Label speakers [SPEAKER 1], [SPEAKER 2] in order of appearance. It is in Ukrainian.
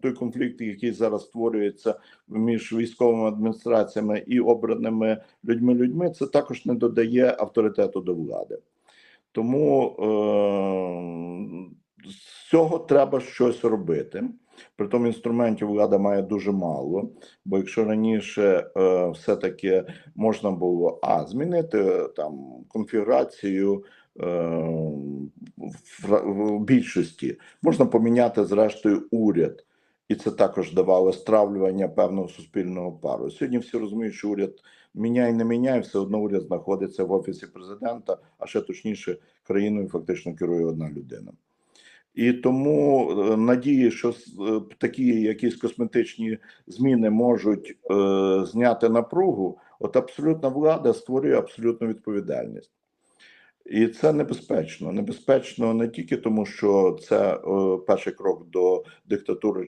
[SPEAKER 1] Той конфлікт, який зараз створюється між військовими адміністраціями і обраними людьми людьми, це також не додає авторитету до влади. Тому е- з цього треба щось робити. Притом інструментів влада має дуже мало. Бо якщо раніше е, все-таки можна було а змінити е, там конфігурацію е, в більшості, можна поміняти зрештою уряд, і це також давало стравлювання певного суспільного пару. Сьогодні всі розуміють, що уряд міняє, не міняє, все одно уряд знаходиться в офісі президента, а ще точніше, країною фактично керує одна людина. І тому е, надії, що е, такі якісь косметичні зміни можуть е, зняти напругу, от абсолютна влада створює абсолютну відповідальність. І це небезпечно. Небезпечно не тільки тому, що це е, перший крок до диктатури